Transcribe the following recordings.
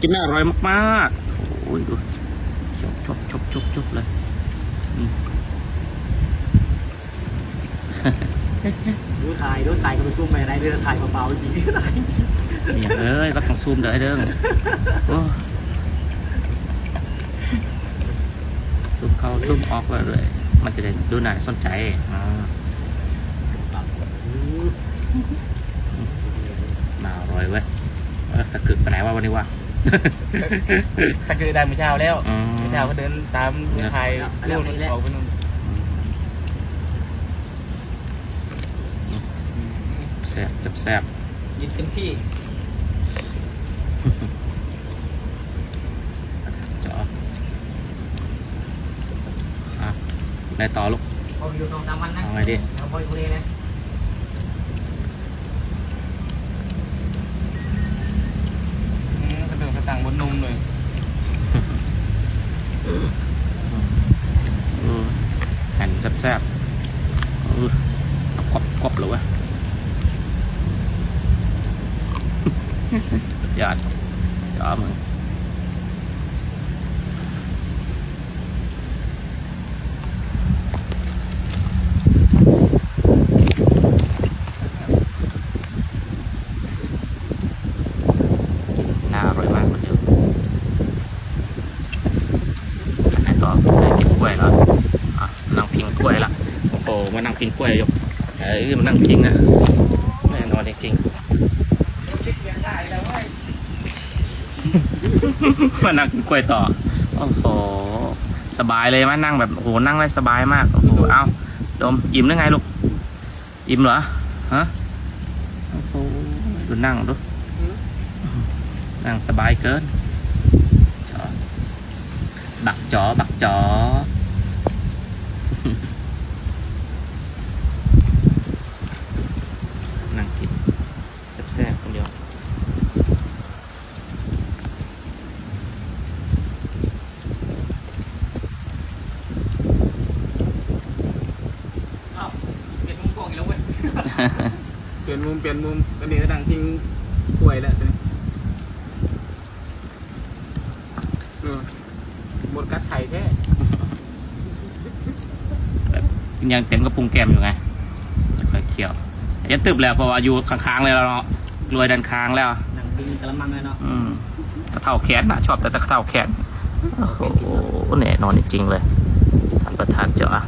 กินน่าอร่อยมากๆโอ้ยดูชบชบชบชบชบเลยอืมดูถ่ายดูถ่ายก็ไปซุ่มไปไหนดูถ่ายเบาๆจริงๆถ่ายเนี่ยเอ้ยก็ต้องซูมเด้อไอ้เด้งโอ้ซูมเข้าซูมออกเลยเลย มันจะได้ดูหน่าสนใจอ่ามาอร่อยเว้ยเออตะกึกไปไหนวะวันนี้วะ ตะคือได้เมื่อเช้าแล้วอืมเมื่อเช้าก็เดินตามไทยนู่นออกไปนู่นแซ่บจับแซ่บยินเต็มที่จ๋ออะได้ต่อลูกพออยู่สองสามวันนะเอาไงดี เอาพออยู่เลยนะ แผ่นแซ่บๆเออเอากรอบกรอบเลยเวะยอดจ๋อมึงน่าอร่อยมากคนเดียวอันไหนต่อได้กินกล้วยแล้วอะนั่งพิงกล้วยละโอ้โห มานั่งพิงกล้วยอยู่เอ้ยมานั่งพิงนะแน่นอนจริงๆมานั่งกินกล้วยต่อโอ้โหสบายเลยไหมนั่งแบบโอ้โหนั่งได้สบายมากโอ้โหเอาดมอิ่มได้ไงลูกอิ่มเหรอฮะโอ้โหดูนั่งดูนั่งสบายเกินจอบักจอบักจอ นั่งกินแซ่บๆคนเดียว อ้าวเปลี่ยนมุมกล้องอีกแล้วเว้ย เปลี่ยน มุมเปลี่ยนมุมกระเดื่องกระตังทิ้งกล้วยแล้วตอนนี้เออหมดกัดไข่แท้ยังเต็มกระพุ้งแก้มอยู่ไงค่อยเคี่ยวยันตึบแล้วเพราะว่าอยู่ค้างๆเลยแล้วเนาะรวยดันค้างแล้วหนังดึงกระมังเลยเนาะอืมกระเท่าแขนนะชอบแต่กระเท่าแขนโอ้โหแน่นอนจริงๆเลยท่านประธานเจ้าอะ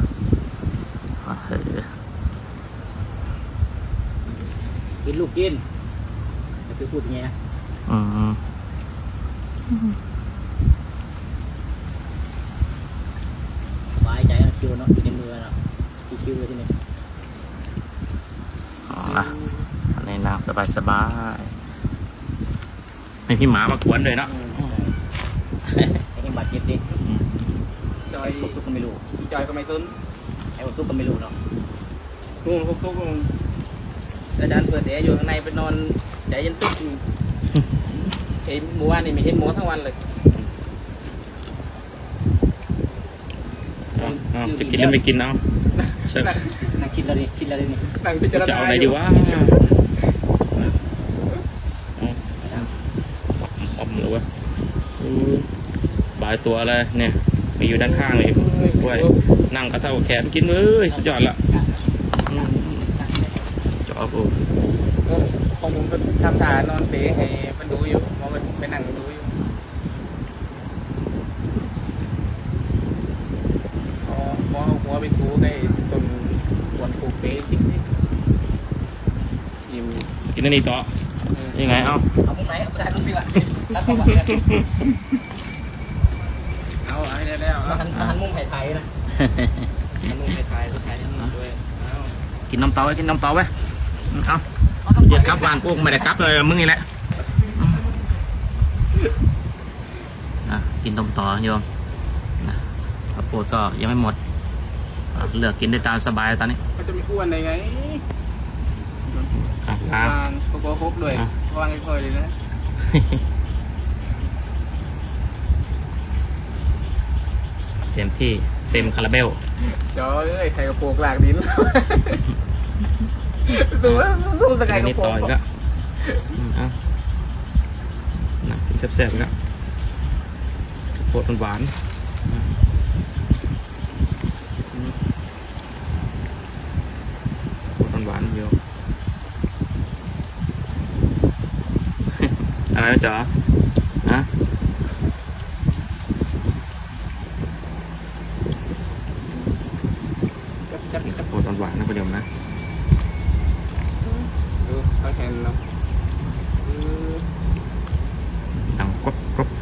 เออ กินลูกกินจะไปพูดยังไงนะอืมสบายใจนะคิวเนาะอยู่ในมือเนาะคิวๆเลยที่นี่เอาละอันนี้นางสบายๆไม่พี่หมามากวนเลยเนาะไอ้ยังบาดเจ็บดิอืมจอไอ้ยพวกซุกก็ไม่รู้จอยก็ไม่ต้นไอ้พวกซุกก็ไม่รู้เนาะนู่นพวกทุกคน อาจารย์เปิดแอร์อยู่ข้างในไปนอนใจเย็นตุ๊กอยู่เห็นหมู่บ้านนี่ไม่เห็นหมูทั้งวันเลยเอาเอาจะกินหรือไม่กินเอาเชิญนั่งคิดแล้วดิคิดแล้วดินี่นั่งพิจารณาจะเอาอะไรดีวะอมเลยเวะบายตัวเลยเนี่ย มีอยู่ด้านข้างเลยกล้วยนั่งกระเท่าแขนกินเอ้ยสุดยอดละอืมจอบโอ้ เออของผมก็ทำทานอนเปรให้มันดูอยู่มองมันไปนั่งดูอยู่อ๋อมองเอาหัวไปถูใกล้ต้นควนปลูกเปรจริงๆอิ่มกินอันนี้ต่อยังไงเอ้าเอามุมไหนเอาไปได้ทุกทีละแล้วก็แบบเอาให้ได้แล้วมาเอาหันมาหันมุมไทยๆนะอันนู้นไปถ่ายไปถ่ายอันนู้นด้วยเอากินน้ำเต้าไว้กินน้ำเต้าไว้เอาเอาต้องเดี๋ยวกลับบ้านพวกไม่ได้กลับเลยมึงนี่แหละ อะกินต้มต่อโยมนะข้าวโพดก็ยังไม่หมดอะเลือกกินได้ตามสบายตอนนี้มันจะไม่อ้วนได้ไงอะครัวาบ งโกโก้ฮกด้วยอะ วางค่อยๆเลยนะเต็มที่เต็มคาราเบลจอยเอ้ยไข่กระโปรงหลากดินดูว่าสู้สกินกายอันกระนี้โปรต่องอีกแล้วอืมเอาห นักแซ่บๆนะโคตรหวานโคตรหวานเดียวอะไรนะจ๊ะฮะจับจับจับโคตรหวานนะประเดี๋ยวนะดูเขาเห็นเนาะ ハハハ。